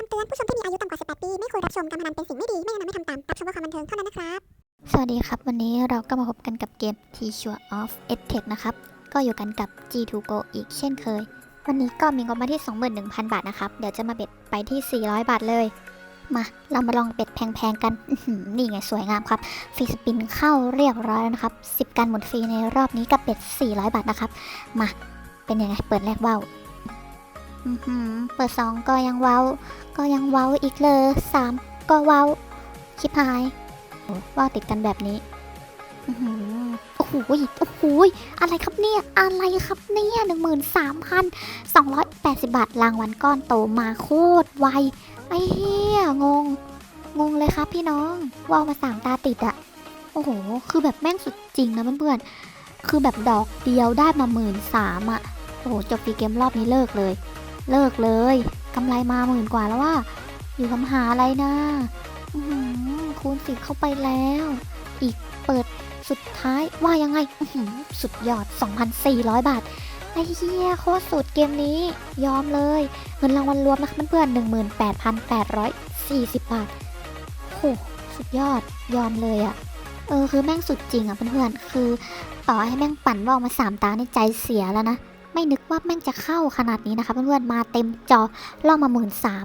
คำเตือนผู้ชมที่มีอายุต่ำกว่า 18 ปี ไม่ควรรับชมการพนันเป็นสิ่งไม่ดี ไม่แนะนำให้ทำตาม รับชมเพื่อความบันเทิงเท่านั้นนะครับ สวัสดีครับ วันนี้เราก็มาพบกันกับเกม t s u r e of e d t e c h นะครับ ก็อยู่กันกับ G2Go อีกเช่นเคย วันนี้ก็มีงบมาที่ 21,000 บาทนะครับ เดี๋ยวจะมาเบ็ดไปที่ 400 บาทเลย มาเรามาลองเบ็ดแพงๆกันอื้อหือนี่ไงสวยงามครับฟรีสปินเข้าเรียบร้อยแล้วนะครับ 10 การหมุนฟรีในรอบนี้กับเบ็ด 400 บาทนะครับ มาเป็นยังไงเปิดแรกว้าว เปิด2ก็ยังเว้า ก็ยังเว้าอีกเลย3ก็เว้าวชิบหายว่าติดกันแบบนี้อื้หือโอ้โหโอ้โหอะไรครับเนี่ย อะไรครับเนี่ยหนึ่งหมื่นสามพันสองร้อยแปดสิบบาทรางวัลก้อนโตมาโคตรไวไอ้เหี้ยงง งงเลยครับพี่น้องว่าวมาสามตาติดอะโอ้โห คือแบบแม่งสุดจริงนะเพื่อนๆคือแบบดอกเดียวได้มาหมื่นสามอะโอ้โหจบฟรีเกมรอบนี้เลิกเลย เลิกเลยกำไรมาหมื่นกว่าแล้วว่า อยู่คำหาอะไรนะคูณสิบเข้าไปแล้ว อีกเปิดสุดท้ายว่ายังไงอื้อหือสุดยอด 2,400 บาท ไอ้เหี้ยโคตรสุดเกมนี้ ยอมเลย เงินรางวัลรวมนะคะเพื่อนๆ18,840 บาทโหสุดยอดยอมเลยอะเออ คือแม่งสุดจริงอะเพื่อนๆคือ ต่อให้แม่งปั่นว่าวมาสามตาในใจเสียแล้วนะ ไม่นึกว่าแม่งจะเข้าขนาดนี้นะคะเพื่อนๆมาเต็มจอล่อมาหมื่นสาม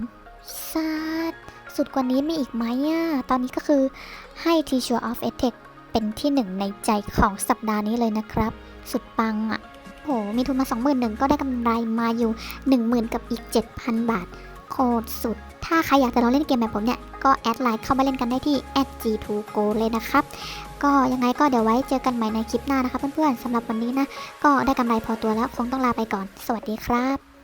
ซาดสุดกว่านี้มีอีกไหมอะตอนนี้ก็คือให้ t s u r e of e t e c h เป็นที่หนึ่งในใจของสัปดาห์นี้เลยนะครับ สุดปังอะโหมีทุนมา 21,000ก็ได้กำไรมาอยู่ 10,000 กับอีก 7,000 บาท คตรสุด ถ้าใครอยากจะลองเล่นเกมแบบผมเนี่ย ก็แอดไลน์เข้ามาเล่นกันได้ที่ @g2go เลยนะครับ ก็ยังไงก็เดี๋ยวไว้เจอกันใหม่ในคลิปหน้านะคะเพื่อนๆสำหรับวันนี้นะ ก็ได้กำไรพอตัวแล้วคงต้องลาไปก่อน สวัสดีครับ